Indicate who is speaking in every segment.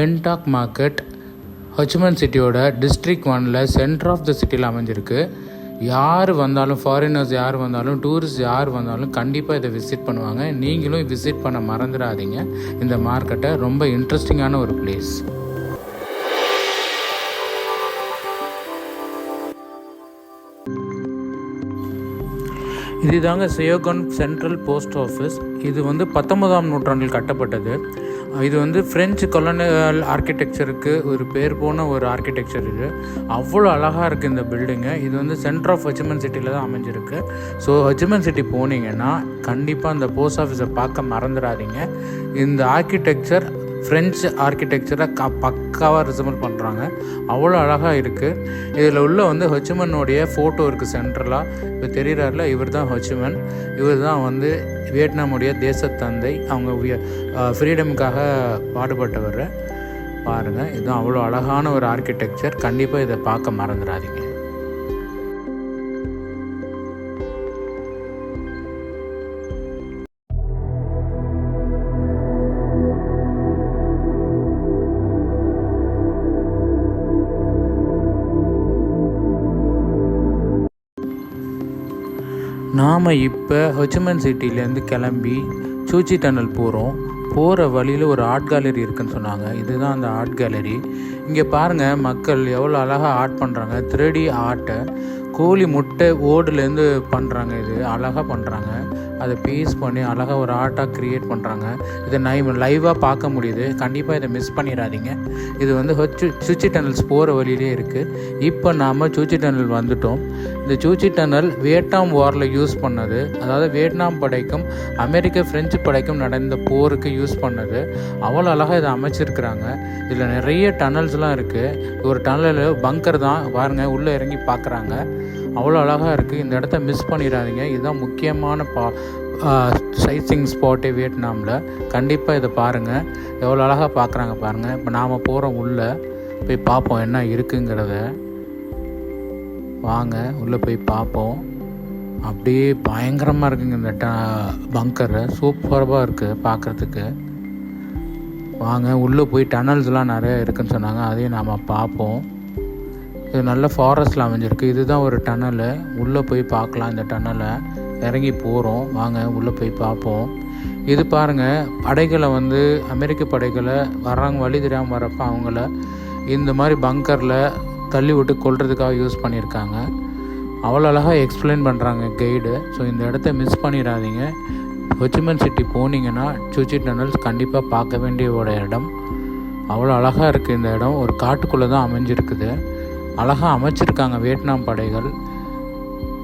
Speaker 1: பென்டாக் market ஹச்மன் சிட்டியோட district ஒனில் சென்டர் ஆஃப் த சிட்டியில் அமைஞ்சிருக்கு. யார் வந்தாலும் ஃபாரினர்ஸ் யார் வந்தாலும் டூரிஸ்ட் யார் வந்தாலும் கண்டிப்பாக இதை விசிட் பண்ணுவாங்க. நீங்களும் விசிட் பண்ண மறந்துடாதீங்க. இந்த மார்க்கெட்டை ரொம்ப இன்ட்ரெஸ்டிங்கான ஒரு பிளேஸ் இதுதாங்க சியோகன் சென்ட்ரல் போஸ்ட் ஆஃபீஸ் இது வந்து பத்தொன்பதாம் நூற்றாண்டில் கட்டப்பட்டது. இது வந்து ஃப்ரெஞ்சு கொலனல் ஆர்கிடெக்சருக்கு ஒரு பேர் போன ஒரு ஆர்கிடெக்சர் இது. அவ்வளோ அழகாக இருக்குது இந்த பில்டிங்கு இது வந்து சென்டர் ஆஃப் ஹெச்மன் சிட்டியில் தான் அமைஞ்சிருக்கு. ஸோ ஹெச்மன் சிட்டி போனீங்கன்னா கண்டிப்பாக அந்த போஸ்ட் ஆஃபீஸை பார்க்க மறந்துடாதீங்க. இந்த ஆர்கிடெக்சர் ஃப்ரெஞ்சு ஆர்கிடெக்சரை க பக்காவாக ரிசம்பிள் பண்ணுறாங்க அவ்வளோ அழகாக இருக்குது இதில் உள்ள வந்து ஹொச்சுமனுடைய ஃபோட்டோ இருக்குது சென்ட்ரலாக இப்போ தெரிகிறாருல இவர் தான் ஹொச்சுமன் இவர் தான் வந்து வியட்நாமுடைய தேசத்தந்தை. அவங்க ஃப்ரீடமுக்காக பாடுபட்டவர். பாருங்கள் இதுதான் அவ்வளோ அழகான ஒரு ஆர்கிடெக்சர் கண்டிப்பாக இதை பார்க்க மறந்துடாதீங்க. நாம் இப்போ ஹொச்சமன் சிட்டிலேருந்து கிளம்பி சூச்சி டனல் போகிறோம் போகிற வழியில் ஒரு ஆர்ட் கேலரி இருக்குன்னு சொன்னாங்க. இதுதான் அந்த ஆர்ட் கேலரி இங்கே பாருங்கள் மக்கள் எவ்வளோ அழகாக ஆர்ட் பண்ணுறாங்க த்ரீடி ஆர்ட்டை கோழி முட்டை ஓடுலேருந்து பண்ணுறாங்க இது. அழகாக பண்ணுறாங்க அதை பீஸ் பண்ணி அழகாக ஒரு ஆர்ட்டாக க்ரியேட் பண்ணுறாங்க இதை லைவ் லைவாக பார்க்க முடியுது. கண்டிப்பாக இதை மிஸ் பண்ணிடாதீங்க. இது வந்து ஹொச்சு சுச்சி டனல்ஸ் போகிற வழியிலே இருக்குது இப்போ நாம் சூச்சி டனல் வந்துட்டோம். இந்த சூச்சி டனல் வியட்நாம் வாரில் யூஸ் பண்ணது. அதாவது வியட்நாம் படைக்கும் அமெரிக்க ஃப்ரெஞ்சு படைக்கும் நடந்த போருக்கு யூஸ் பண்ணது. அவ்வளோ அழகாக இதை அமைச்சிருக்கிறாங்க. இதில் நிறைய டனல்ஸ்லாம் இருக்குது ஒரு டனல் பங்கர் தான் பாருங்கள் உள்ளே இறங்கி பார்க்குறாங்க அவ்வளோ அழகாக இருக்குது இந்த இடத்த மிஸ் பண்ணிடாதீங்க. இதுதான் முக்கியமான பா சைட்சிங் ஸ்பாட்டு வியட்நாமில். கண்டிப்பாக இதை பாருங்கள் எவ்வளோ அழகாக பார்க்குறாங்க பாருங்கள் இப்போ நாம் போகிறோம் உள்ளே போய் பார்ப்போம் என்ன இருக்குங்கிறத. வாங்க உள்ளே போய் பார்ப்போம். அப்படியே பயங்கரமாக இருக்குங்க இந்த ட பங்கரு சூப்பராக இருக்குது பார்க்குறதுக்கு வாங்க உள்ளே போய் டனல்ஸ்லாம் நிறைய இருக்குதுன்னு சொன்னாங்க. அதையும் நாம் பார்ப்போம். இது நல்ல ஃபாரஸ்ட்டில் அமைஞ்சிருக்கு. இதுதான் ஒரு டனலு உள்ளே போய் பார்க்கலாம் இந்த டனலை இறங்கி போகிறோம் வாங்க உள்ளே போய் பார்ப்போம். இது பாருங்கள் படைகளை வந்து அமெரிக்க படைகளை வர்றாங்க வழி தெரியாமல் வரப்போ அவங்கள இந்த மாதிரி பங்கரில் தள்ளி விட்டு கொல்றதுக்காக யூஸ் பண்ணியிருக்காங்க. அவ்வளோ அழகாக எக்ஸ்பிளைன் பண்ணுறாங்க கைடு ஸோ இந்த இடத்த மிஸ் பண்ணிடாதீங்க. ஹொச்சிமன் சிட்டி போனீங்கன்னா சூச்சி டனல்ஸ் கண்டிப்பாக பார்க்க வேண்டிய ஒரு இடம். அவ்வளோ அழகாக இருக்குது இந்த இடம். ஒரு காட்டுக்குள்ளே தான் அமைஞ்சிருக்குது. அழகாக அமைச்சிருக்காங்க வியட்நாம் படைகள்.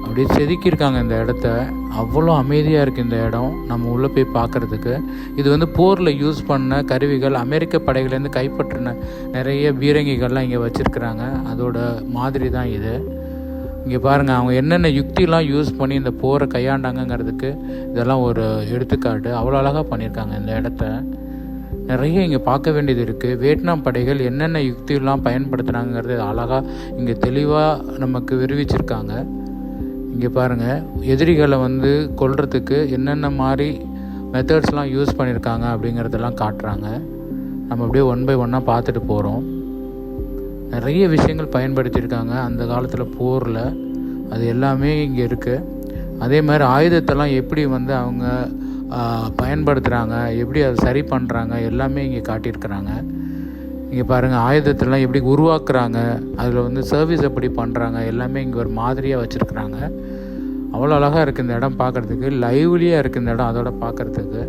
Speaker 1: அப்படியே செதுக்கியிருக்காங்க இந்த இடத்த. அவ்வளோ அமைதியாக இருக்குது இந்த இடம் நம்ம உள்ளே போய் பார்க்குறதுக்கு. இது வந்து போரில் யூஸ் பண்ண கருவிகள் அமெரிக்க படைகள்லேருந்து கைப்பற்றின நிறைய பீரங்கிகள்லாம் இங்கே வச்சுருக்குறாங்க. அதோட மாதிரி தான் இது. இங்கே பாருங்கள் அவங்க என்னென்ன யுக்திலாம் யூஸ் பண்ணி இந்த போரை கையாண்டாங்கங்கிறதுக்கு இதெல்லாம் ஒரு எடுத்துக்காட்டு. அவ்வளோ அழகாக பண்ணியிருக்காங்க இந்த இடத்த. நிறைய இங்கே பார்க்க வேண்டியது இருக்குது வியட்நாம் படைகள் என்னென்ன யுக்தியெல்லாம் பயன்படுத்துகிறாங்கிறது அழகாக இங்கே தெளிவாக நமக்கு விரிவிச்சிருக்காங்க. இங்கே பாருங்கள் எதிரிகளை வந்து கொல்றதுக்கு என்னென்ன மாதிரி மெத்தட்ஸ்லாம் யூஸ் பண்ணியிருக்காங்க அப்படிங்கிறதெல்லாம் காட்டுறாங்க. நம்ம அப்படியே ஒன் பை ஒன்னாக பார்த்துட்டு போகிறோம் நிறைய விஷயங்கள் பயன்படுத்தியிருக்காங்க அந்த காலத்தில் போரில். அது எல்லாமே இங்கே இருக்குது அதே மாதிரி ஆயுதத்தெல்லாம் எப்படி வந்து அவங்க பயன்படுத்துகிறாங்க எப்படி அதை சரி பண்ணுறாங்க எல்லாமே இங்கே காட்டியிருக்கிறாங்க. இங்கே பாருங்கள் ஆயுதத்தெல்லாம் எப்படி உருவாக்குறாங்க அதில் வந்து சர்வீஸ் எப்படி பண்ணுறாங்க எல்லாமே இங்கே ஒரு மாதிரியாக வச்சுருக்குறாங்க. அவ்வளோ அழகாக இருக்குது இந்த இடம் பார்க்குறதுக்கு. லைவ்லியாக இருக்குது இந்த இடம் அதோட பார்க்குறதுக்கு.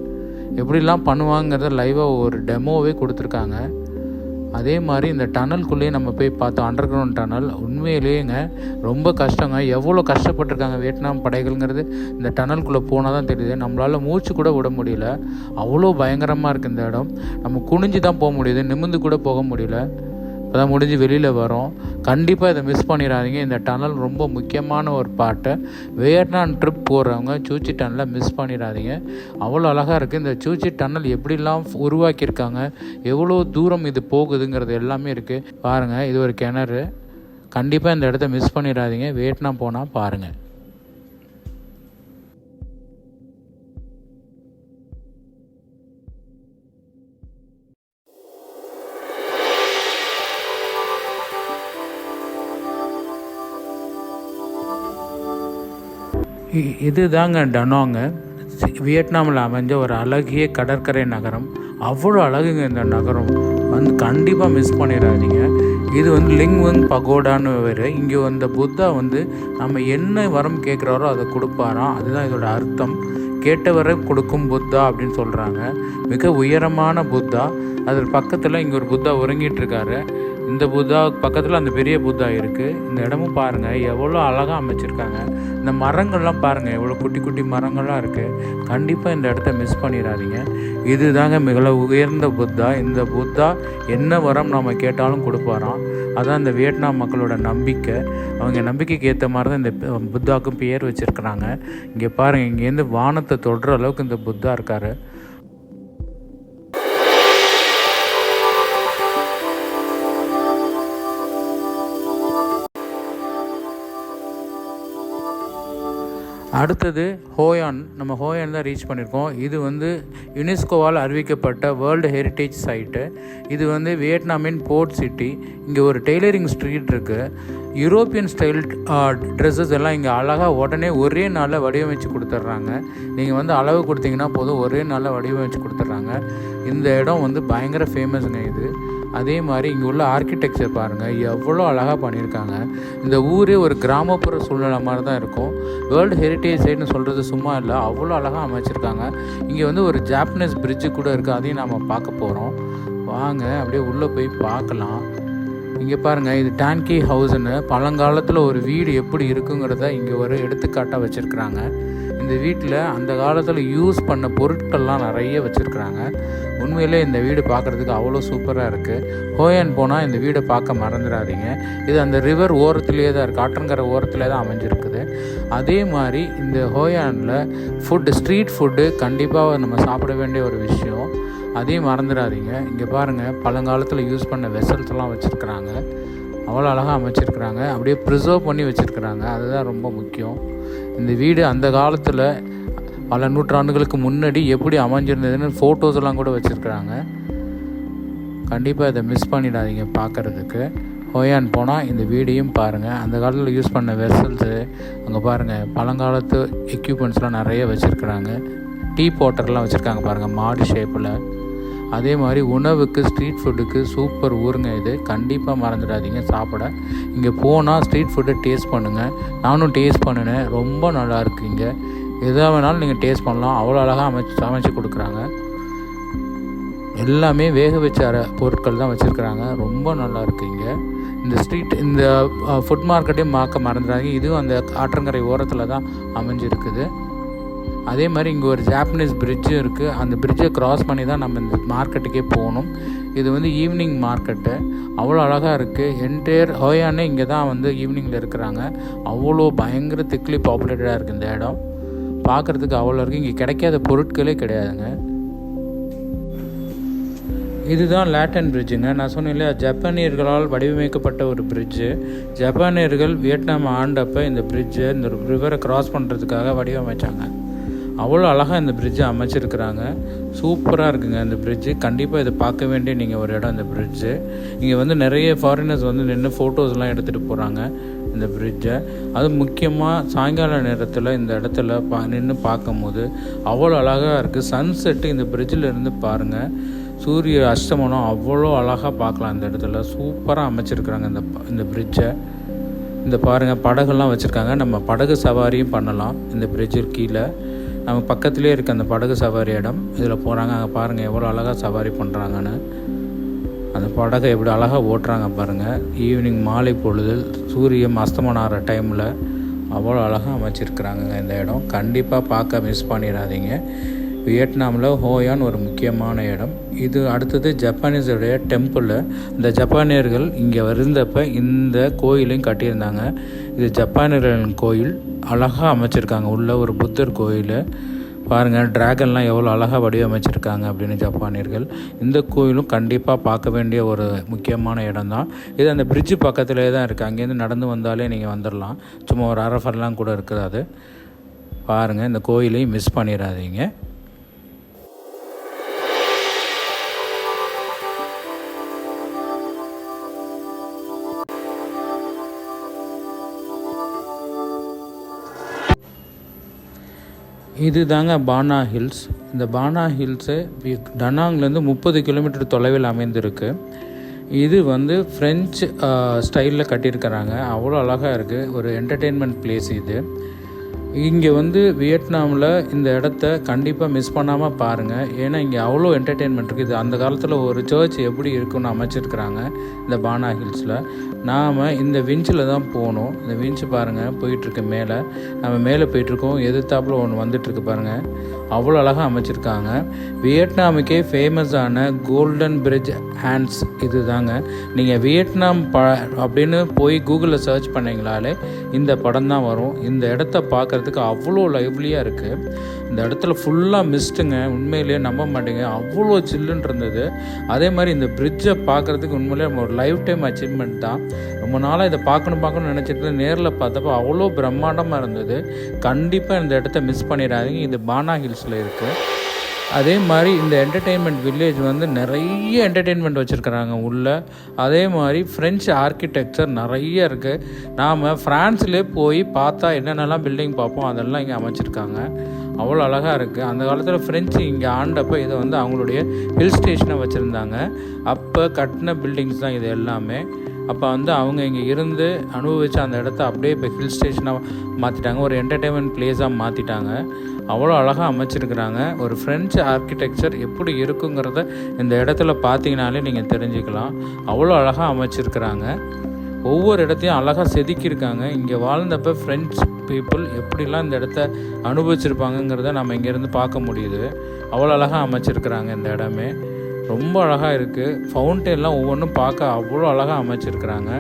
Speaker 1: எப்படிலாம் பண்ணுவாங்கிறத லைவாக ஒரு டெமோவே கொடுத்துருக்காங்க. அதே மாதிரி இந்த டனல்குள்ளேயே நம்ம போய் பார்த்தோம் அண்டர் கிரவுண்ட் டனல் உண்மையிலேயேங்க ரொம்ப கஷ்டங்க. எவ்வளோ கஷ்டப்பட்டிருக்காங்க வியட்நாம் படைகள்ங்கிறது. இந்த டனல்குள்ளே போனால் தான் தெரியுது. நம்மளால் மூச்சு கூட விட முடியல. அவ்வளோ பயங்கரமாக இருக்குது இந்த இடம். நம்ம குனிஞ்சு தான் போக முடியுது. நிமிந்து கூட போக முடியல. இப்போதான் முடிஞ்சு வெளியில் வரோம். கண்டிப்பாக இதை மிஸ் பண்ணிடாதீங்க. இந்த டனல் ரொம்ப முக்கியமான ஒரு பாட்டை வியட்நாம் ட்ரிப் போகிறவங்க சூச்சி டனலை மிஸ் பண்ணிடாதீங்க. அவ்வளோ அழகாக இருக்குது இந்த சூச்சி டனல் எப்படிலாம் உருவாக்கியிருக்காங்க எவ்வளோ தூரம் இது போகுதுங்கிறது எல்லாமே இருக்குது பாருங்கள் இது ஒரு கிணறு. கண்டிப்பாக இந்த இடத்த மிஸ் பண்ணிடாதீங்க. வியட்நாம் போனால் பாருங்கள் இது இதுதாங்க டனோங்க. சி- வியட்நாமில் அமைஞ்ச ஒரு அழகிய கடற்கரை நகரம். அவ்வளோ அழகுங்க இந்த நகரம். வந்து கண்டிப்பாக மிஸ் பண்ணிடாதீங்க. இது வந்து லிங்வங் பகோடான்னு வேறு இங்கே வந்த புத்தா வந்து நம்ம என்ன வரம் கேட்குறாரோ அதை கொடுப்பாராம். அதுதான் இதோட அர்த்தம். கேட்டவரை கொடுக்கும் புத்தா அப்படின்னு சொல்கிறாங்க மிக உயரமான புத்தா. அது பக்கத்தில் இங்கே ஒரு புத்தா உறங்கிட்டு இருக்காரு. இந்த புத்தா பக்கத்தில் அந்த பெரிய புத்தா இருக்குது இந்த இடமும் பாருங்கள் எவ்வளோ அழகாக அமைச்சிருக்காங்க. இந்த மரங்கள்லாம் பாருங்கள் எவ்வளோ குட்டி குட்டி மரங்கள்லாம் இருக்குது கண்டிப்பாக இந்த இடத்த மிஸ் பண்ணிடாதீங்க. இதுதாங்க மிக உயர்ந்த புத்தா. இந்த புத்தா என்ன வரம் நம்ம கேட்டாலும் கொடுப்பாராம். அதான் இந்த வியட்நாம் மக்களோட நம்பிக்கை. அவங்க நம்பிக்கைக்கு ஏற்ற மாதிரி தான் இந்த புத்தாவுக்கும் பேர் வச்சுருக்குறாங்க. இங்கே பாருங்கள் இங்கேருந்து வானத்தை தொடுற அளவுக்கு இந்த புத்தா இருக்கார். அடுத்தது ஹோயான். நம்ம ஹோயான் தான் ரீச் பண்ணியிருக்கோம். இது வந்து யுனெஸ்கோவால் அறிவிக்கப்பட்ட வேர்ல்டு ஹெரிட்டேஜ் சைட்டு இது வந்து வியட்நாமின் போர்ட் சிட்டி. இங்கே ஒரு டெய்லரிங் ஸ்ட்ரீட் இருக்குது யூரோப்பியன் ஸ்டைல் ட்ரெஸ்ஸஸ் எல்லாம் இங்கே அழகாக உடனே ஒரே நாளில் வடிவமைச்சு கொடுத்துட்றாங்க. நீங்கள் வந்து அளவு கொடுத்தீங்கன்னா போதும் ஒரே நாளில் வடிவமைச்சு கொடுத்துட்றாங்க. இந்த இடம் வந்து பயங்கர ஃபேமஸுங்க இது. அதே மாதிரி இங்கே உள்ள ஆர்கிடெக்சர் பாருங்கள் எவ்வளோ அழகாக பண்ணியிருக்காங்க. இந்த ஊரே ஒரு கிராமப்புற சூழ்நிலை மாதிரி தான் இருக்கும். வேர்ல்டு ஹெரிட்டேஜ் சைட்னு சொல்கிறது சும்மா இல்லை அவ்வளோ அழகாக அமைச்சிருக்காங்க. இங்கே வந்து ஒரு ஜாப்பனீஸ் பிரிட்ஜு கூட இருக்குது அதையும் நாம் பார்க்க போகிறோம் வாங்க அப்படியே உள்ளே போய் பார்க்கலாம். இங்கே பாருங்கள் இது டான்கி ஹவுஸ்னு பழங்காலத்தில் ஒரு வீடு எப்படி இருக்குங்கிறத இங்கே ஒரு எடுத்துக்காட்டாக வச்சுருக்குறாங்க. இந்த வீட்டில் அந்த காலத்தில் யூஸ் பண்ண பொருட்கள்லாம் நிறைய வச்சுருக்குறாங்க. உண்மையிலே இந்த வீடு பார்க்குறதுக்கு அவ்வளோ சூப்பராக இருக்குது ஹோயன் போனால் இந்த வீடை பார்க்க மறந்துடாதீங்க. இது அந்த ரிவர் ஓரத்துலேயே தான் இருக்குது ஆற்றங்கரை ஓரத்துலேயே தான் அமைஞ்சிருக்குது. அதே மாதிரி இந்த ஹோயானில் ஃபுட்டு ஸ்ட்ரீட் ஃபுட்டு கண்டிப்பாக நம்ம சாப்பிட வேண்டிய ஒரு விஷயம். அதையும் மறந்துடாதீங்க. இங்கே பாருங்கள் பழங்காலத்தில் யூஸ் பண்ண வெசல்ஸ்லாம் வச்சுருக்குறாங்க. அவ்வளோ அழகாக அமைச்சிருக்கிறாங்க. அப்படியே ப்ரிசர்வ் பண்ணி வச்சுருக்குறாங்க. அதுதான் ரொம்ப முக்கியம். இந்த வீடு அந்த காலத்தில் பல நூற்றாண்டுகளுக்கு முன்னாடி எப்படி அமைஞ்சிருந்ததுன்னு ஃபோட்டோஸ்லாம் கூட வச்சுருக்குறாங்க. கண்டிப்பாக இதை மிஸ் பண்ணிடாதீங்க பார்க்குறதுக்கு ஹோயான் போனால் இந்த வீடையும் பாருங்கள் அந்த காலத்தில் யூஸ் பண்ண வெசல்ஸு அங்கே பாருங்கள் பழங்காலத்து எக்யூப்மெண்ட்ஸ்லாம் நிறைய வச்சுருக்குறாங்க. டீ போட்டர்லாம் வச்சுருக்காங்க பாருங்கள் மாடு ஷேப்பில் அதே மாதிரி உணவுக்கு ஸ்ட்ரீட் ஃபுட்டுக்கு சூப்பர் ஊருங்க இது. கண்டிப்பாக மறந்துடாதீங்க சாப்பிட. இங்கே போனால் ஸ்ட்ரீட் ஃபுட்டை டேஸ்ட் பண்ணுங்கள் நானும் டேஸ்ட் பண்ணினேன். ரொம்ப நல்லா இருக்குங்க எதாக வேணாலும் நீங்கள் டேஸ்ட் பண்ணலாம். அவ்வளோ அழகாக அமைச்சு சமைச்சு கொடுக்குறாங்க. எல்லாமே வேக வச்ச பொருட்கள் தான் வச்சுருக்குறாங்க. ரொம்ப நல்லா இருக்குங்க இந்த ஸ்ட்ரீட் இந்த ஃபுட் மார்க்கெட்டையும் பார்க்க மறந்துடாதீங்க. இதுவும் அந்த ஆற்றங்கரை ஓரத்தில் தான் அமைஞ்சிருக்குது. அதே மாதிரி இங்கே ஒரு ஜாப்பனீஸ் பிரிட்ஜும் இருக்குது அந்த பிரிட்ஜை கிராஸ் பண்ணி தான் நம்ம இந்த மார்க்கெட்டுக்கே போகணும். இது வந்து ஈவினிங் மார்க்கெட்டு அவ்வளோ அழகாக இருக்குது என்டையர் ஹோயானே இங்கே தான் வந்து ஈவினிங்கில் இருக்கிறாங்க. அவ்வளோ பயங்கர திக்லி பாப்புலேட்டடாக இருக்குது இந்த இடம். பார்க்குறதுக்கு அவ்வளோ இருக்குது இங்கே கிடைக்காத பொருட்களே கிடையாதுங்க. இதுதான் லேட்டன் பிரிட்ஜுங்க நான் சொன்னேன் இல்லையா? ஜப்பானியர்களால் வடிவமைக்கப்பட்ட ஒரு பிரிட்ஜு ஜப்பானியர்கள் வியட்நாம் ஆண்டப்போ இந்த பிரிட்ஜை இந்த ரிவரை கிராஸ் பண்ணுறதுக்காக வடிவமைச்சாங்க. அவ்வளோ அழகாக இந்த பிரிட்ஜை அமைச்சிருக்கிறாங்க. சூப்பராக இருக்குங்க இந்த பிரிட்ஜு கண்டிப்பாக இதை பார்க்க வேண்டிய நீங்கள் ஒரு இடம் இந்த பிரிட்ஜு இங்கே வந்து நிறைய ஃபாரினர்ஸ் வந்து நின்று ஃபோட்டோஸ்லாம் எடுத்துகிட்டு போகிறாங்க இந்த பிரிட்ஜை அது முக்கியமாக சாயங்கால நேரத்தில் இந்த இடத்துல பா நின்று பார்க்கும்போது அவ்வளோ அழகாக இருக்குது சன்செட்டு இந்த பிரிட்ஜில் இருந்து பாருங்கள் சூரிய அஸ்தமனம் அவ்வளோ அழகாக பார்க்கலாம் இந்த இடத்துல. சூப்பராக அமைச்சிருக்கிறாங்க இந்த இந்த பிரிட்ஜை இந்த பாருங்கள் படகுலாம் வச்சுருக்காங்க. நம்ம படகு சவாரியும் பண்ணலாம். இந்த பிரிட்ஜு கீழே. நம்ம பக்கத்துலேயே இருக்க அந்த படகு சவாரி இடம். இதில் போகிறாங்க அங்கே பாருங்கள் எவ்வளோ அழகாக சவாரி பண்ணுறாங்கன்னு அந்த படகை எப்படி அழகாக ஓட்டுறாங்க பாருங்கள் ஈவினிங் மாலை பொழுதில் சூரியன் அஸ்தமனம் ஆகிற டைமில் அவ்வளோ அழகாக அமைச்சிருக்கிறாங்க இந்த இடம். கண்டிப்பாக பார்க்க மிஸ் பண்ணிடாதீங்க. வியட்நாமில் ஹோயான் ஒரு முக்கியமான இடம். இது அடுத்தது ஜப்பானீஸுடைய டெம்பிளில் இந்த ஜப்பானியர்கள் இங்கே வந்தப்போ இந்த கோயிலையும் கட்டியிருந்தாங்க. இது ஜப்பானியர்களின் கோயில். அழகாக அமைச்சிருக்காங்க. உள்ள ஒரு புத்தர் கோயில். பாருங்கள் ட்ராகன்லாம் எவ்வளோ அழகாக வடிவமைச்சிருக்காங்க அப்படின்னு ஜப்பானியர்கள். இந்த கோயிலும் கண்டிப்பாக பார்க்க வேண்டிய ஒரு முக்கியமான இடம் தான் இது அந்த பிரிட்ஜு பக்கத்துலேயே தான் இருக்குது அங்கேருந்து நடந்து வந்தாலே நீங்கள் வந்துடலாம் சும்மா ஒரு அரஃபர்லாம் கூட இருக்கிறாது பாருங்கள் இந்த கோயிலையும் மிஸ் பண்ணிடாதீங்க. இது தாங்க பானா ஹில்ஸ். இந்த பானா ஹில்ஸு டனாங்லேருந்து முப்பது கிலோமீட்டர் தொலைவில் அமைந்திருக்கு. இது வந்து ஃப்ரெஞ்சு ஸ்டைலில் கட்டியிருக்கிறாங்க. அவ்வளோ அழகாக இருக்குது ஒரு என்டர்டெயின்மெண்ட் பிளேஸ் இது. இங்கே வந்து வியட்நாமில் இந்த இடத்த கண்டிப்பாக மிஸ் பண்ணாமல் பாருங்கள் ஏன்னா இங்கே அவ்வளோ என்டர்டெயின்மெண்ட் இருக்குது. அந்த காலத்தில் ஒரு சர்ச் எப்படி இருக்குன்னு அமைச்சிருக்கிறாங்க இந்த பானா ஹில்ஸில் நாம் இந்த விஞ்சில் தான் போகணும் இந்த விஞ்ச் பாருங்கள் போயிட்டுருக்கு மேலே. நம்ம மேலே போயிட்டுருக்கோம் எதிர்த்தாப்பில் ஒன்று வந்துட்டுருக்கு பாருங்கள் அவ்வளோ அழகாக அமைச்சிருக்காங்க. வியட்நாமுக்கே ஃபேமஸான கோல்டன் பிரிட்ஜ் ஹேண்ட்ஸ் இது தாங்க நீங்கள் வியட்நாம் ப அப்படின்னு போய் கூகுளில் சர்ச் பண்ணிங்களாலே இந்த படம் தான் வரும். இந்த இடத்த பார்க்குறதுக்கு அவ்வளோ லைவ்லியாக இருக்குது இந்த இடத்துல ஃபுல்லாக மிஸ்ட்டுங்க உண்மையிலேயே நம்ப மாட்டேங்க. அவ்வளோ சில்லுன்னு இருந்தது. அதே மாதிரி இந்த பிரிட்ஜை பார்க்குறதுக்கு உண்மையிலேயே நம்ம ஒரு லைஃப் டைம் அச்சீவ்மெண்ட் தான். ரொம்ப நாளாக இதை பார்க்கணும் பார்க்கணும்னு நினச்சிட்டு நேரில் பார்த்தப்போ அவ்வளோ பிரம்மாண்டமாக இருந்தது. கண்டிப்பாக இந்த இடத்த மிஸ் பண்ணிடாதீங்க. இது பானா ஹில்ஸில் இருக்குது அதே மாதிரி இந்த என்டர்டெயின்மெண்ட் வில்லேஜ் வந்து நிறைய என்டர்டெயின்மெண்ட் வச்சுருக்குறாங்க உள்ளே. அதே மாதிரி ஃப்ரெஞ்சு ஆர்கிடெக்சர் நிறைய இருக்குது நாம் ஃப்ரான்ஸ்லேயே போய் பார்த்தா என்னென்னலாம் பில்டிங் பார்ப்போம் அதெல்லாம் இங்கே அமைச்சிருக்காங்க. அவ்வளோ அழகாக இருக்குது அந்த காலத்தில் ஃப்ரெஞ்சு இங்கே ஆண்டப்போ இதை வந்து அவங்களுடைய ஹில் ஸ்டேஷனை வச்சுருந்தாங்க. அப்போ கட்டின பில்டிங்ஸ் தான் இது எல்லாமே. அப்போ வந்து அவங்க இங்கே இருந்து அனுபவித்த அந்த இடத்த அப்படியே இப்போ ஹில் ஸ்டேஷனாக மாற்றிட்டாங்க ஒரு என்டர்டெயின்மெண்ட் பிளேஸாக மாற்றிட்டாங்க அவ்வளோ அழகாக அமைச்சிருக்கிறாங்க. ஒரு ஃப்ரெஞ்சு ஆர்கிடெக்சர் எப்படி இருக்குங்கிறத இந்த இடத்துல பார்த்தீங்கனாலே நீங்கள் தெரிஞ்சுக்கலாம். அவ்வளோ அழகாக அமைச்சிருக்கிறாங்க. ஒவ்வொரு இடத்தையும் அழகாக செதுக்கியிருக்காங்க. இங்கே வாழ்ந்தப்போ ஃப்ரெண்ட்ஸ் பீப்புள் எப்படிலாம் இந்த இடத்த அனுபவிச்சிருப்பாங்கங்கிறத நம்ம இங்கேருந்து பார்க்க முடியுது. அவ்வளோ அழகாக அமைச்சிருக்கிறாங்க இந்த இடமே. ரொம்ப அழகாக இருக்குது ஃபவுண்டெயின்லாம் ஒவ்வொன்றும் பார்க்க அவ்வளோ அழகாக அமைச்சிருக்கிறாங்க.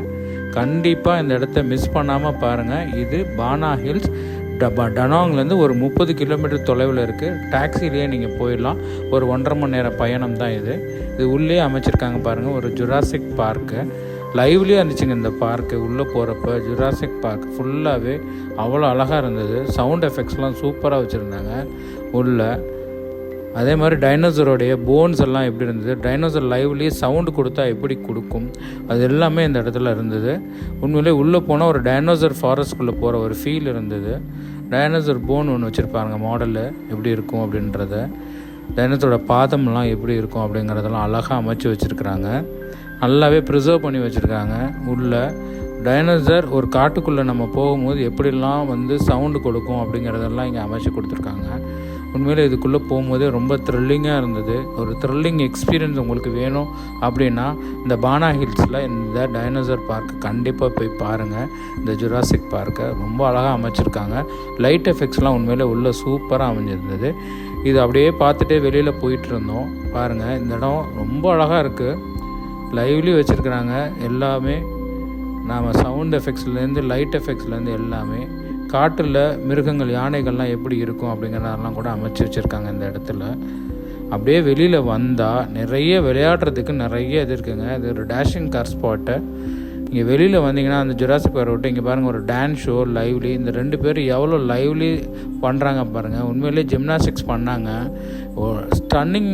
Speaker 1: கண்டிப்பாக இந்த இடத்த மிஸ் பண்ணாமல் பாருங்கள் இது பானா ஹில்ஸ். டபா டனாங்லேருந்து ஒரு முப்பது கிலோமீட்டர் தொலைவில் இருக்குது டாக்ஸிலேயே நீங்கள் போயிடலாம். ஒரு ஒன்றரை மணி நேரம் பயணம் தான் இது. இது உள்ளே அமைச்சிருக்காங்க பாருங்கள் ஒரு ஜுராசிக் பார்க்கு. லைவ்லியாக இருந்துச்சுங்க இந்த பார்க்கு உள்ளே போகிறப்ப ஜுராசிக் பார்க் ஃபுல்லாகவே அவ்வளோ அழகாக இருந்தது. சவுண்ட் எஃபெக்ட்ஸ்லாம் சூப்பராக வச்சுருந்தாங்க. உள்ளே அதே மாதிரி டைனோசரோடைய போன்ஸ் எல்லாம் எப்படி இருந்தது? டைனோசர் லைவ்லேயே சவுண்டு கொடுத்தா எப்படி கொடுக்கும்? அது எல்லாமே இந்த இடத்துல இருந்தது. உண்மையிலே உள்ளே போனால் ஒரு டைனோசர் ஃபாரஸ்ட்குள்ளே போகிற ஒரு ஃபீல் இருந்தது. டைனோசர் போன் ஒன்று வச்சுருப்பாங்க மாடலு எப்படி இருக்கும் அப்படின்றத. டைனோசரோட பாதம்லாம் எப்படி இருக்கும் அப்படிங்கிறதெல்லாம் அழகாக அமைச்சு வச்சுருக்குறாங்க. நல்லாவே ப்ரிசர்வ் பண்ணி வச்சுருக்காங்க. உள்ளே டைனோசர் ஒரு காட்டுக்குள்ளே நம்ம போகும்போது எப்படிலாம் வந்து சவுண்டு கொடுக்கும் அப்படிங்கிறதெல்லாம் இங்கே அமைச்சு கொடுத்துருக்காங்க. உண்மையில் இதுக்குள்ளே போகும்போதே ரொம்ப த்ரில்லிங்காக இருந்தது. ஒரு த்ரில்லிங் எக்ஸ்பீரியன்ஸ் உங்களுக்கு வேணும் அப்படின்னா இந்த பானா ஹில்ஸில் இந்த டைனோசர் பார்க் கண்டிப்பாக போய் பாருங்கள் இந்த ஜுராசிக் பார்க்கை ரொம்ப அழகாக அமைச்சிருக்காங்க. லைட் எஃபெக்ட்ஸ்லாம் உண்மையில் உள்ளே சூப்பராக அமைஞ்சிருந்தது. இது அப்படியே பார்த்துட்டே வெளியில் போயிட்டு இருந்தோம். பாருங்கள் இந்த இடம் ரொம்ப அழகாக இருக்குது லைவ்லி வச்சுருக்குறாங்க. எல்லாமே நாம் சவுண்ட் எஃபெக்ட்ஸ்லேருந்து லைட் எஃபெக்ட்ஸ்லேருந்து எல்லாமே காட்டில் மிருகங்கள் யானைகள்லாம் எப்படி இருக்கும் அப்படிங்கிறதெல்லாம் கூட அமைச்சு வச்சுருக்காங்க இந்த இடத்துல. அப்படியே வெளியில் வந்தால் நிறைய விளையாடுறதுக்கு நிறைய இது இருக்குங்க. இது ஒரு டேஷிங் கார் ஸ்பாட்டை இங்கே வெளியில் வந்தீங்கன்னா அந்த ஜுராசிக் பேர் விட்டு இங்கே பாருங்கள் ஒரு டான்ஸ் ஷோ லைவ்லி இந்த ரெண்டு பேரும் எவ்வளோ லைவ்லி பண்ணுறாங்க பாருங்கள் உண்மையிலே ஜிம்னாஸ்டிக்ஸ் பண்ணாங்க. ஸ்டன்னிங்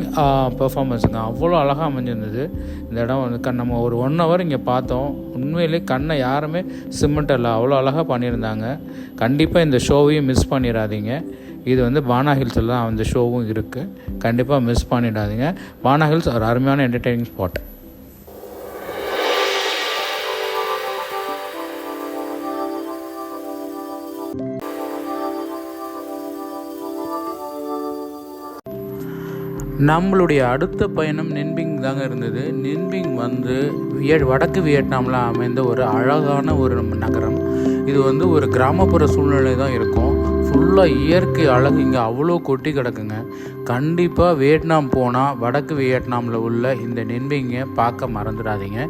Speaker 1: பெர்ஃபார்மன்ஸுங்க அவ்வளோ அழகாக அமைஞ்சிருந்தது. இந்த இடம் வந்து கண் நம்ம ஒரு ஒன் ஹவர் இங்கே பார்த்தோம். உண்மையிலே கண்ணை யாருமே சிமெண்ட் இல்லை அவ்வளோ அழகாக பண்ணியிருந்தாங்க. கண்டிப்பாக இந்த ஷோவையும் மிஸ் பண்ணிடாதீங்க. இது வந்து பானா ஹில்ஸில் தான் அந்த ஷோவும் இருக்குது கண்டிப்பாக மிஸ் பண்ணிடாதீங்க. பானா ஹில்ஸ் ஒரு அருமையான என்டர்டெய்னிங் ஸ்பாட் நம்மளுடைய அடுத்த பயணம் நின்பிங் தாங்க இருந்தது. நின்பிங் வந்து விய வடக்கு வியட்நாமில் அமைந்த ஒரு அழகான ஒரு நகரம். இது வந்து ஒரு கிராமப்புற சூழ்நிலை தான் இருக்கும் ஃபுல்லாக இயற்கை அழகு இங்கே அவ்வளோ கொட்டி கிடக்குங்க. கண்டிப்பாக வியட்நாம் போனால் வடக்கு வியட்நாமில் உள்ள இந்த நென்பிங்கை பார்க்க மறந்துடாதீங்க.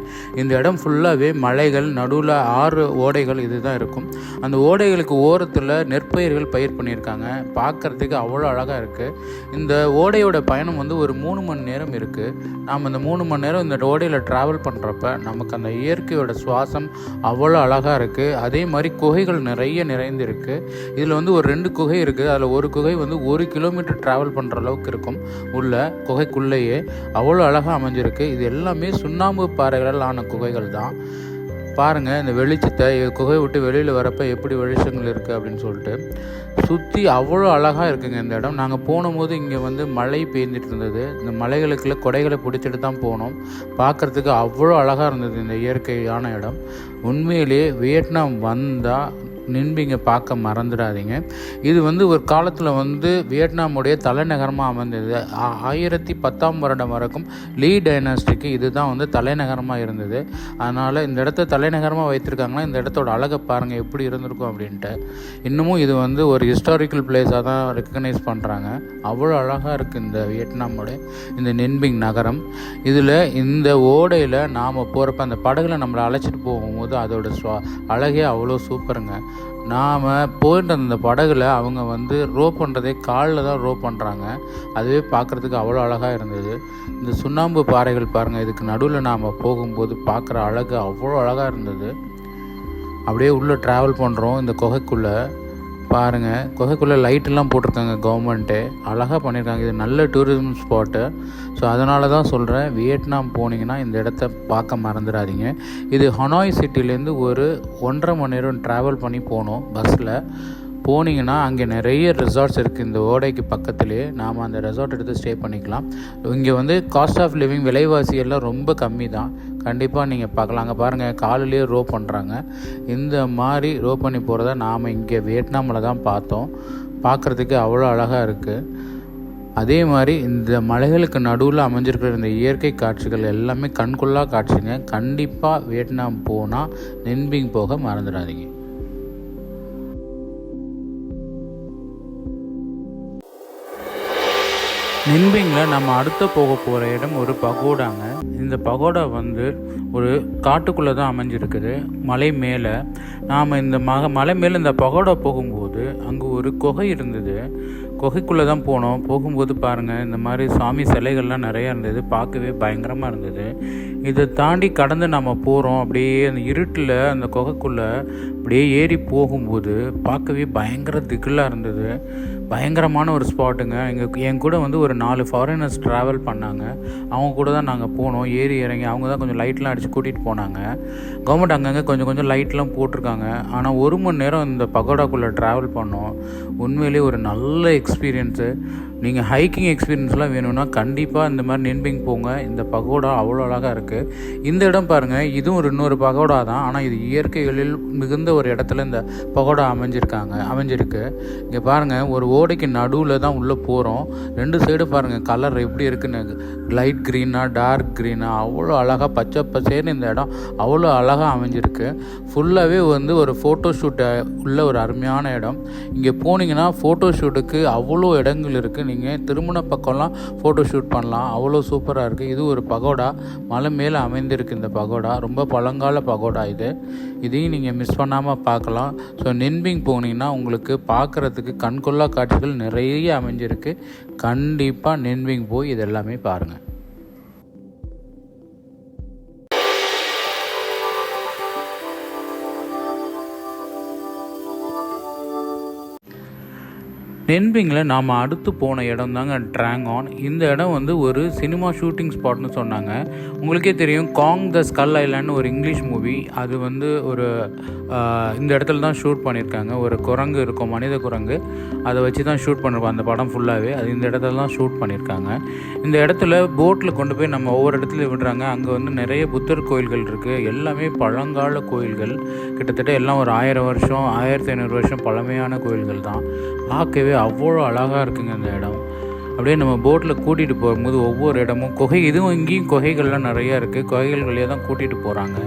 Speaker 1: இந்த இடம் ஃபுல்லாகவே மலைகள் நடுவில் ஆறு ஓடைகள் இது தான் இருக்கும். அந்த ஓடைகளுக்கு ஓரத்தில் நெற்பயிர்கள் பயிர் பண்ணியிருக்காங்க. பார்க்குறதுக்கு அவ்வளோ அழகாக இருக்குது இந்த ஓடையோட பயணம் வந்து ஒரு மூணு மணி நேரம் இருக்குது நாம் இந்த மூணு மணி நேரம் இந்த ஓடையில் ட்ராவல் பண்ணுறப்ப நமக்கு அந்த இயற்கையோட சுவாசம் அவ்வளோ அழகாக இருக்குது அதே மாதிரி குகைகள் நிறைய நிறைந்திருக்கு. இதில் வந்து ஒரு ரெண்டு குகை இருக்குது அதில் ஒரு குகை வந்து ஒரு கிலோமீட்டர் ட்ராவல் பண்ணுற அளவுக்கு இருக்கும். உள்ள குகைக்குள்ளேயே அவ்வளோ அழகாக அமைஞ்சிருக்கு. இது எல்லாமே சுண்ணாம்பு பாறைகளால் ஆன குகைகள் தான். பாருங்கள் இந்த வெளிச்சத்தை குகை விட்டு வெளியில் வரப்போ எப்படி வெளிச்சங்கள் இருக்குது அப்படின்னு சொல்லிட்டு. சுற்றி அவ்வளோ அழகாக இருக்குங்க இந்த இடம். நாங்கள் போனபோது இங்கே வந்து மழை பெய்ஞ்சிட்டு இருந்தது. இந்த மலைகளுக்குள்ள கொடைகளை பிடிச்சிட்டு தான் போனோம். பார்க்குறதுக்கு அவ்வளோ அழகாக இருந்தது இந்த இயற்கையான இடம். உண்மையிலேயே வியட்நாம் வந்தால் நின்பிங்க பார்க்க மறந்துடாதீங்க. இது வந்து ஒரு காலத்தில் வந்து வியட்நாமுடைய தலைநகரமாக அமைந்தது. ஆ- ஆயிரத்தி பத்தாம் வருடம் வரைக்கும் லீ டைனாஸ்டிக்கு இதுதான் வந்து தலைநகரமாக இருந்தது. அதனால் இந்த இடத்த தலைநகரமாக வைத்திருக்காங்கன்னா இந்த இடத்தோட அழகை பாருங்கள் எப்படி இருந்திருக்கும் அப்படின்ட்டு. இன்னமும் இது வந்து ஒரு ஹிஸ்டாரிக்கல் பிளேஸாக தான் ரெக்கக்னைஸ் பண்ணுறாங்க அவ்வளோ அழகாக இருக்குது இந்த வியட்நாமோட இந்த நென்பிங் நகரம். இதில் இந்த ஓடையில் நாம் போகிறப்ப அந்த படகுல நம்மளை அழைச்சிட்டு போகும்போது அதோட ஸ்வா அழகே அவ்வளோ சூப்பருங்க. நாம் போயிட்டு அந்த படகுல அவங்க வந்து ரோ பண்ணுறதே காலில் தான் ரோ பண்ணுறாங்க அதுவே பார்க்குறதுக்கு அவ்வளோ அழகாக இருந்தது. இந்த சுண்ணாம்பு பாறைகள் பாருங்கள் இதுக்கு நடுவில் நாம் போகும்போது பார்க்குற அழகு அவ்வளோ அழகாக இருந்தது. அப்படியே உள்ளே ட்ராவல் பண்ணுறோம் இந்த குகைக்குள்ளே. பாருங்கள் குகைக்குள்ளே லைட்டெல்லாம் போட்டிருக்காங்க கவர்மெண்ட்டு அழகாக பண்ணியிருக்காங்க இது நல்ல டூரிசம் ஸ்பாட்டு ஸோ அதனால தான் சொல்கிறேன் வியட்நாம் போனீங்கன்னா இந்த இடத்த பார்க்க மறந்துடாதீங்க. இது ஹனாய் சிட்டிலேருந்து ஒரு ஒன்றரை மணி நேரம் ட்ராவல் பண்ணி போகணும் பஸ்ஸில் போனீங்கன்னா அங்கே நிறைய ரிசார்ட்ஸ் இருக்குது இந்த ஓடைக்கு பக்கத்துலேயே நாம் அந்த ரெசார்ட் எடுத்து ஸ்டே பண்ணிக்கலாம். இங்கே வந்து காஸ்ட் ஆஃப் லிவிங் விலைவாசி எல்லாம் ரொம்ப கம்மி தான் கண்டிப்பாக நீங்கள் பார்க்கலாம். அங்கே பாருங்கள் காலிலேயே ரோ பண்ணுறாங்க இந்த மாதிரி ரோ பண்ணி போகிறத நாம் இங்கே வியட்நாமில் தான் பார்த்தோம். பார்க்குறதுக்கு அவ்வளோ அழகாக இருக்குது அதே மாதிரி இந்த மலைகளுக்கு நடுவில் அமைஞ்சிருக்கிற இந்த இயற்கை காட்சிகள் எல்லாமே கண்கொள்ளா காட்சிங்க. கண்டிப்பாக வியட்நாம் போனால் நென்பிங் போக மறந்துடாதீங்க. நின்பிங்கில் நம்ம அடுத்து போக போகிற இடம் ஒரு பகோடாங்க. இந்த பகோடா வந்து ஒரு காட்டுக்குள்ளே தான் அமைஞ்சிருக்குது. மலை மேலே. நாம் இந்த மக மலை மேலே இந்த பகோடா போகும்போது அங்கே ஒரு குகை இருந்தது. குகைக்குள்ளே தான் போனோம். போகும்போது பாருங்கள் இந்த மாதிரி சாமி சிலைகள்லாம் நிறையா இருந்தது. பார்க்கவே பயங்கரமாக இருந்தது. இதை தாண்டி கடந்து நம்ம போகிறோம். அப்படியே அந்த இருட்டில் அந்த குகைக்குள்ளே அப்படியே ஏறி போகும்போது பார்க்கவே பயங்கர திகிலாக இருந்தது. பயங்கரமான ஒரு ஸ்பாட்டுங்க. எங்கள் என் கூட வந்து ஒரு நாலு ஃபாரினர்ஸ் ட்ராவல் பண்ணாங்க. அவங்க கூட தான் நாங்கள் போனோம். ஏறி இறங்கி அவங்க தான் கொஞ்சம் லைட்லாம் அடித்து கூட்டிகிட்டு போனாங்க. கவர்மெண்ட் அங்கங்கே கொஞ்சம் கொஞ்சம் லைட்லாம் போட்டிருக்காங்க. ஆனால் ஒரு மணி நேரம் இந்த பகோடாக்குள்ளே ட்ராவல் பண்ணோம். உண்மையிலேயே ஒரு நல்ல எக்ஸ்பீரியன்ஸு நீங்கள் ஹைக்கிங் எக்ஸ்பீரியன்ஸ்லாம் வேணும்னா கண்டிப்பாக இந்த மாதிரி நின்பிங் போங்க. இந்த பகோடா அவ்வளோ அழகாக இருக்குது இந்த இடம் பாருங்கள் இதுவும் ஒரு இன்னொரு பகோடா தான். ஆனால் இது இயற்கைகளில் மிகுந்த ஒரு இடத்துல இந்த பகோடா அமைஞ்சிருக்காங்க அமைஞ்சிருக்கு. இங்கே பாருங்கள் ஒரு ஓடைக்கு நடுவில் தான் உள்ளே போகிறோம் ரெண்டு சைடு பாருங்கள் கலர் எப்படி இருக்குன்னு. லைட் க்ரீனாக டார்க் க்ரீனாக அவ்வளோ அழகாக பச்சை பச்சேன்னு இந்த இடம் அவ்வளோ அழகாக அமைஞ்சிருக்கு. ஃபுல்லாகவே வந்து ஒரு ஃபோட்டோ ஷூட்டை உள்ள ஒரு அருமையான இடம். இங்கே போனீங்கன்னா ஃபோட்டோ ஷூட்டுக்கு அவ்வளோ இடங்கள் இருக்குது நீங்கள் திருமண பக்கம்லாம் ஃபோட்டோ ஷூட் பண்ணலாம். அவ்வளோ சூப்பராக இருக்குது இது ஒரு பகோடா. மலை மேலே அமைந்திருக்கு இந்த பகோடா. ரொம்ப பழங்கால பகோடா இது. இதையும் நீங்கள் மிஸ் பண்ணாமல் பார்க்கலாம். ஸோ நின்பிங் போனீங்கன்னா உங்களுக்கு பார்க்குறதுக்கு கண்கொள்ளா காட்சிகள் நிறைய அமைஞ்சிருக்கு. கண்டிப்பாக நின்பிங் போய் இதெல்லாமே பாருங்கள் நென்பிங்கில் நாம் அடுத்து போன இடம் தாங்க ட்ராங்கான் இந்த இடம் வந்து ஒரு சினிமா ஷூட்டிங் ஸ்பாட்னு சொன்னாங்க. உங்களுக்கே தெரியும் காங் த ஸ்கல் ஐலாண்ட் ஒரு இங்கிலீஷ் மூவி அது வந்து ஒரு இந்த இடத்துல தான் ஷூட் பண்ணியிருக்காங்க. ஒரு குரங்கு இருக்கும் மனித குரங்கு. அதை வச்சு தான் ஷூட் பண்ணிருக்கோம். அந்த படம் ஃபுல்லாகவே அது இந்த இடத்துல தான் ஷூட் பண்ணியிருக்காங்க. இந்த இடத்துல போட்டில் கொண்டு போய் நம்ம ஒவ்வொரு இடத்துல விடுறாங்க. அங்கே வந்து நிறைய புத்தர் கோயில்கள் இருக்குது எல்லாமே பழங்கால கோயில்கள். கிட்டத்தட்ட எல்லாம் ஒரு ஆயிரம் வருஷம் ஆயிரத்தி ஐநூறு வருஷம் பழமையான கோயில்கள் தான். பார்க்கவே அவ்வளோ அழகாக இருக்குங்க இந்த இடம். அப்படியே நம்ம போட்டில் கூட்டிகிட்டு போகும்போது ஒவ்வொரு இடமும் குகை இதுவும் இங்கேயும் குகைகள்லாம் நிறையா இருக்குது குகைகள் வழியாக தான் கூட்டிகிட்டு போகிறாங்க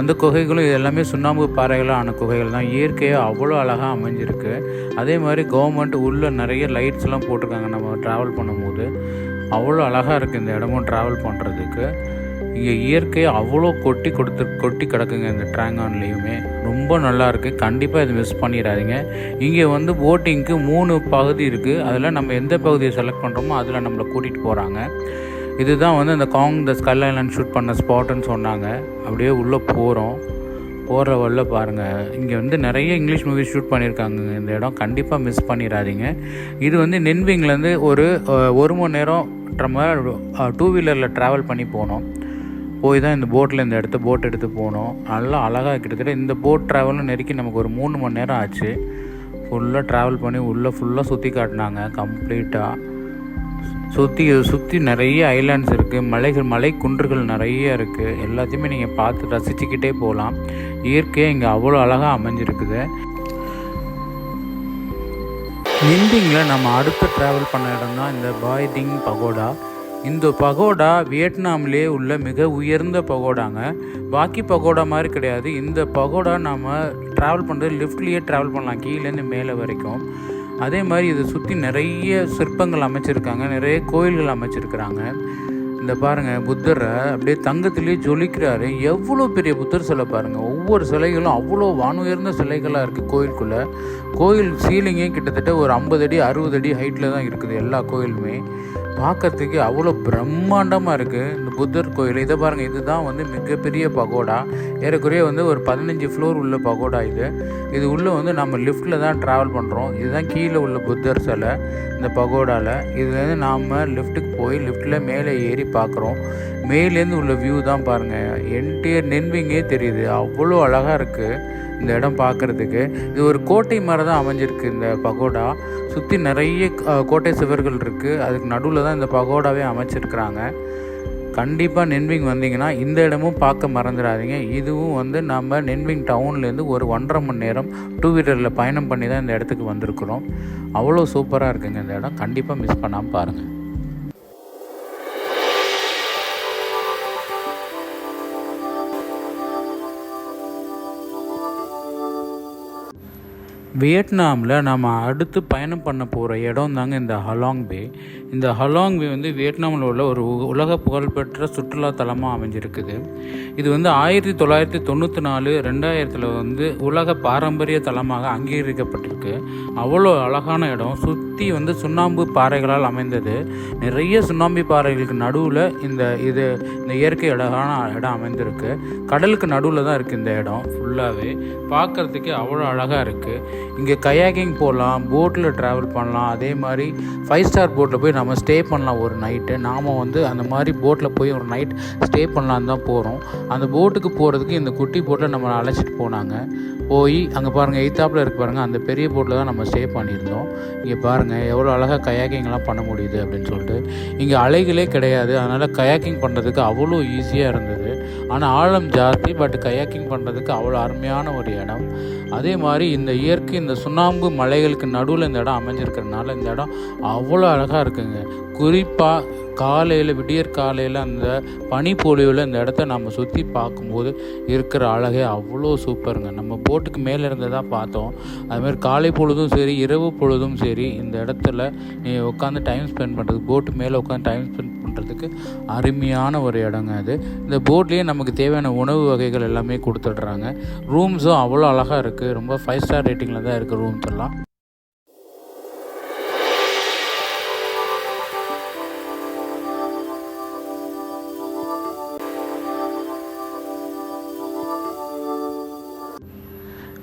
Speaker 1: அந்த குகைகளும் இது எல்லாமே சுண்ணாம்பு பாறைகளாக ஆன குகைகள் தான். இயற்கையாக அவ்வளோ அழகாக அமைஞ்சிருக்கு. அதே மாதிரி கவர்மெண்ட் உள்ளே நிறைய லைட்ஸ்லாம் போட்டிருக்காங்க நம்ம ட்ராவல் பண்ணும்போது. அவ்வளோ அழகாக இருக்குது இந்த இடமும் ட்ராவல் பண்ணுறதுக்கு இங்கே இயற்கை அவ்வளோ கொட்டி கொடுத்து கொட்டி கிடக்குங்க இந்த ட்ராங்கான்லேயுமே ரொம்ப நல்லா இருக்குது கண்டிப்பாக இது மிஸ் பண்ணிடாதீங்க. இங்கே வந்து போட்டிங்க்கு மூணு பகுதி இருக்குது அதில் நம்ம எந்த பகுதியை செலக்ட் பண்ணுறோமோ அதில் நம்மளை கூட்டிகிட்டு போகிறாங்க இதுதான் வந்து அந்த Kong the Skull Island shoot பண்ண ஸ்பாட்டுன்னு சொன்னாங்க. அப்படியே உள்ளே போகிறோம் போகிற வழியில் பாருங்கள் இங்கே வந்து நிறைய இங்கிலீஷ் மூவி ஷூட் பண்ணியிருக்காங்க இந்த இடம். கண்டிப்பாக மிஸ் பண்ணிடாதீங்க. இது வந்து நென்பிங்லேருந்து ஒரு ஒரு மணி நேரம் நம்ம டூ வீலரில் ட்ராவல் பண்ணி போனோம். போய் தான் இந்த போட்டில் இந்த இடத்த போட் எடுத்து போனோம். நல்லா அழகாக கிட்டத்தட்ட இந்த போட் ட்ராவலும் நெருக்கி நமக்கு ஒரு மூணு மணி நேரம் ஆச்சு. ஃபுல்லாக ட்ராவல் பண்ணி உள்ளே ஃபுல்லாக சுற்றி காட்டினாங்க கம்ப்ளீட்டாக சுற்றி சுற்றி நிறைய ஐலாண்ட்ஸ் இருக்குது மலைகள் மலை குன்றுகள் நிறைய இருக்குது எல்லாத்தையுமே நீங்கள் பார்த்து ரசிச்சுக்கிட்டே போகலாம். இயற்கையாக இங்கே அவ்வளோ அழகாக அமைஞ்சிருக்குது. நிண்டிங்கில் நம்ம அடுத்து ட்ராவல் பண்ண இடம் தான் இந்த பாய்திங் பகோடா இந்த பகோடா வியட்நாம்லே உள்ள மிக உயர்ந்த பகோடாங்க. பாக்கி பகோடா மாதிரி கிடையாது. இந்த பகோடா நாம் ட்ராவல் பண்ணுறது லிஃப்ட்லேயே ட்ராவல் பண்ணலாம். கீழேருந்து மேலே வரைக்கும். அதே மாதிரி இதை சுற்றி நிறைய சிற்பங்கள் அமைச்சிருக்காங்க. நிறைய கோயில்கள் அமைச்சிருக்கிறாங்க. இந்த பாருங்கள் புத்தரை அப்படியே தங்கத்திலே ஜொலிக்கிறாரு. எவ்வளோ பெரிய புத்தர் சிலை பாருங்கள் ஒவ்வொரு சிலைகளும் அவ்வளோ வானுயர்ந்த சிலைகளாக இருக்குது கோயிலுக்குள்ளே. கோயில் சீலிங்கே கிட்டத்தட்ட ஒரு ஐம்பது அடி அறுபது அடி ஹைட்டில் தான் இருக்குது எல்லா கோயிலுமே. பார்க்கறதுக்கு அவ்வளோ பிரம்மாண்டமாக இருக்குது இந்த புத்தர் கோயில் இதை பாருங்கள் இதுதான் வந்து மிகப்பெரிய பகோடா. ஏறக்குறைய வந்து ஒரு பதினஞ்சு ஃப்ளோர் உள்ள பகோடா இது. இது உள்ளே வந்து நம்ம லிஃப்ட்டில் தான் ட்ராவல் பண்ணுறோம் இதுதான் கீழே உள்ள புத்தர் சிலை இந்த பகோடாவில் இதுலேருந்து நாம் லிஃப்ட்டுக்கு போய் லிஃப்ட்டில் மேலே ஏறி பார்க்குறோம். மேலேருந்து உள்ள வியூ தான் பாருங்கள் என்டையர் நென்விங்கே தெரியுது. அவ்வளோ அழகாக இருக்குது இந்த இடம் பார்க்குறதுக்கு. இது ஒரு கோட்டை மாதிரி தான் அமைஞ்சிருக்கு இந்த பகோடா. சுற்றி நிறைய கோட்டை சுவர்கள் இருக்குது அதுக்கு நடுவில் தான் இந்த பகோடாவே அமைச்சிருக்கிறாங்க. கண்டிப்பாக நென்விங் வந்தீங்கன்னா இந்த இடமும் பார்க்க மறந்துடாதீங்க. இதுவும் வந்து நம்ம நென்விங் டவுன்லேருந்து ஒரு ஒன்றரை மணி நேரம் டூ வீலரில் பயணம் பண்ணி தான் இந்த இடத்துக்கு வந்திருக்கிறோம். அவ்வளோ சூப்பராக இருக்குங்க இந்த இடம். கண்டிப்பாக மிஸ் பண்ணாமல் பாருங்கள் வியட்நாமில் நம்ம அடுத்து பயணம் பண்ண போகிற இடம் தாங்க இந்த ஹலாங் பே. இந்த ஹலாங் பே வந்து வியட்நாமில் உள்ள ஒரு உ- உலக புகழ்பெற்ற சுற்றுலா தலமாக அமைஞ்சிருக்குது. இது வந்து ஆயிரத்தி தொள்ளாயிரத்தி தொண்ணூற்றி நாலு ரெண்டாயிரத்தில் வந்து உலக பாரம்பரிய தலமாக அங்கீகரிக்கப்பட்டிருக்கு. அவ்வளோ அழகான இடம். சுற்றி வந்து சுண்ணாம்பு பாறைகளால் அமைந்தது. நிறைய சுண்ணாம்பு பாறைகளுக்கு நடுவில் இந்த இது இந்த இயற்கை அழகான இடம் அமைந்திருக்கு. கடலுக்கு நடுவில் தான் இருக்குது இந்த இடம் ஃபுல்லாகவே பார்க்குறதுக்கு அவ்வளோ அழகாக இருக்குது இங்கே கயாக்கிங் போகலாம் போட்டில் ட்ராவல் பண்ணலாம் அதே மாதிரி ஃபைவ் ஸ்டார் போட்டில் போய் நம்ம ஸ்டே பண்ணலாம் ஒரு நைட்டு நாம் வந்து அந்த மாதிரி போட்டில் போய் ஒரு நைட் ஸ்டே பண்ணலான்னு தான் போகிறோம் அந்த போட்டுக்கு போகிறதுக்கு இந்த குட்டி போட்டில் நம்ம அழைச்சிட்டு போனாங்க. போய் அங்கே பாருங்கள் எய்த்தாப்பில் இருக்கு பாருங்கள் அந்த பெரிய போட்டில் தான் நம்ம ஸ்டே பண்ணியிருந்தோம். இங்கே பாருங்கள் எவ்வளோ அழகாக கயாக்கிங்லாம் பண்ண முடியுது அப்படின்னு சொல்லிட்டு. இங்கே அலைகளே கிடையாது அதனால் கயாக்கிங் பண்ணுறதுக்கு அவ்வளோ ஈஸியாக இருந்தது. ஆனால் ஆழம் ஜாஸ்தி பட் கயாக்கிங் பண்ணுறதுக்கு அவ்வளோ அருமையான ஒரு இடம். அதே மாதிரி இந்த இயற்கை இந்த சுண்ணாம்பு மலைகளுக்கு நடுவில் இந்த இடம் அமைஞ்சிருக்கிறதுனால இந்த இடம் அவ்வளோ அழகாக இருக்குங்க. குறிப்பாக காலையில் விடியற் காலையில் அந்த பனிப்பொழிவில் இந்த இடத்த நம்ம சுற்றி பார்க்கும்போது இருக்கிற அழகே அவ்வளோ சூப்பருங்க. நம்ம போட்டுக்கு மேலே இருந்து தான் பார்த்தோம் அதுமாதிரி காலை பொழுதும் சரி இரவு பொழுதும் சரி இந்த இடத்துல நீ உட்காந்து டைம் ஸ்பெண்ட் பண்ணுறது போட்டு மேலே உட்காந்து டைம் ஸ்பெண்ட் பண்ணுறதுக்கு அருமையான ஒரு இடங்க அது. இந்த போட்லேயே நமக்கு தேவையான உணவு வகைகள் எல்லாமே கொடுத்துட்றாங்க. ரூம்ஸும் அவ்வளோ அழகாக இருக்குது ரொம்ப ஃபைவ் ஸ்டார் ரேட்டிங்கில் தான் இருக்குது ரூம்ஸ் எல்லாம்.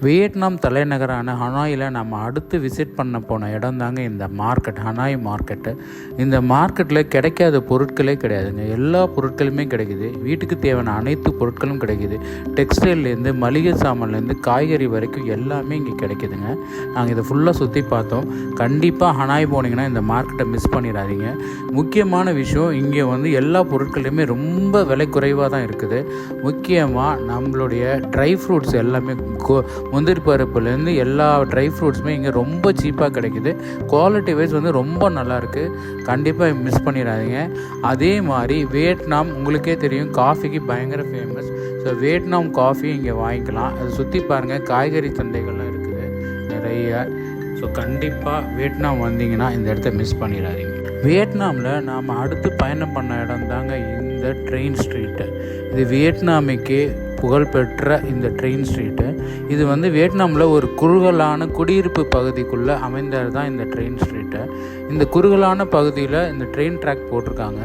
Speaker 1: வியட்நாம் தலைநகரான ஹனாயில் நம்ம அடுத்து விசிட் பண்ண போன இடம் தாங்க இந்த மார்க்கெட் ஹனாய் மார்க்கெட்டு இந்த மார்க்கெட்டில் கிடைக்காத பொருட்களே கிடையாதுங்க. எல்லா பொருட்களுமே கிடைக்குது. வீட்டுக்கு தேவையான அனைத்து பொருட்களும் கிடைக்குது. டெக்ஸ்டைல்லேருந்து மளிகை சாமான்லேருந்து காய்கறி வரைக்கும் எல்லாமே இங்கே கிடைக்குதுங்க. நாங்கள் இதை ஃபுல்லாக சுற்றி பார்த்தோம். கண்டிப்பாக ஹனாய் போனீங்கன்னா இந்த மார்க்கெட்டை மிஸ் பண்ணிடாதீங்க. முக்கியமான விஷயம் இங்கே வந்து எல்லா பொருட்களையுமே ரொம்ப விலை குறைவாக தான் இருக்குது. முக்கியமாக நம்மளுடைய ட்ரை ஃப்ரூட்ஸ் எல்லாமே கோ- முந்திரி பருப்புலேருந்து எல்லா ட்ரை ஃப்ரூட்ஸுமே இங்கே ரொம்ப சீப்பாக கிடைக்குது. குவாலிட்டி வைஸ் வந்து ரொம்ப நல்லாயிருக்கு கண்டிப்பாக மிஸ் பண்ணிடாதீங்க. அதே மாதிரி வியட்நாம் உங்களுக்கே தெரியும் காஃபிக்கு பயங்கர ஃபேமஸ் ஸோ வியட்நாம் காஃபி இங்கே வாங்கிக்கலாம். அதை சுற்றி பாருங்கள் காய்கறி சந்தைகள்லாம் இருக்குது. நிறைய. ஸோ கண்டிப்பாக வியட்நாம் வந்தீங்கன்னா இந்த இடத்த மிஸ் பண்ணிடாதீங்க. வியட்நாமில் நாம் அடுத்து பயணம் பண்ண இடம் தாங்க இந்த ட்ரெயின் ஸ்ட்ரீட்டு இது வியட்நாமிக்கே புகழ்பெற்ற இந்த ட்ரெயின் ஸ்ட்ரீட்டு இது வந்து வியட்நாமில் ஒரு குறுகலான குடியிருப்பு பகுதிக்குள்ளே அமைந்தது தான் இந்த ட்ரெயின் ஸ்ட்ரீட்டு இந்த குறுகலான பகுதியில் இந்த ட்ரெயின் ட்ராக் போட்டிருக்காங்க.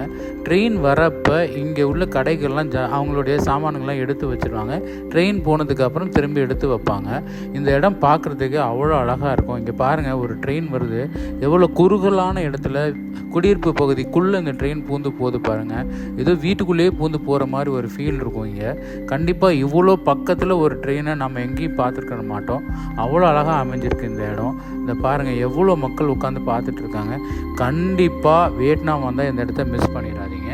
Speaker 1: ட்ரெயின் வரப்போ இங்கே உள்ள கடைகள்லாம் ஜா அவங்களுடைய சாமான்கள்லாம் எடுத்து வச்சிருவாங்க. ட்ரெயின் போனதுக்கப்புறம் திரும்பி எடுத்து வைப்பாங்க. இந்த இடம் பார்க்குறதுக்கு அவ்வளோ அழகாக இருக்கும். இங்கே பாருங்கள் ஒரு ட்ரெயின் வருது. எவ்வளோ குறுகலான இடத்துல குடியிருப்பு பகுதிக்குள்ளே இந்த ட்ரெயின் பூந்து போகுது பாருங்கள் ஏதோ வீட்டுக்குள்ளேயே பூந்து போகிற மாதிரி ஒரு ஃபீல் இருக்கும் இங்கே. கண்டிப்பாக கண்டிப்பாக இவ்வளோ பக்கத்தில் ஒரு ட்ரெயினை நம்ம எங்கேயும் பார்த்துருக்க மாட்டோம். அவ்வளோ அழகாக அமைஞ்சிருக்கு இந்த இடம். இந்த பாருங்கள் எவ்வளோ மக்கள் உட்காந்து பார்த்துட்ருக்காங்க கண்டிப்பாக வியட்நாம் வந்தால் இந்த இடத்த மிஸ் பண்ணிடாதீங்க.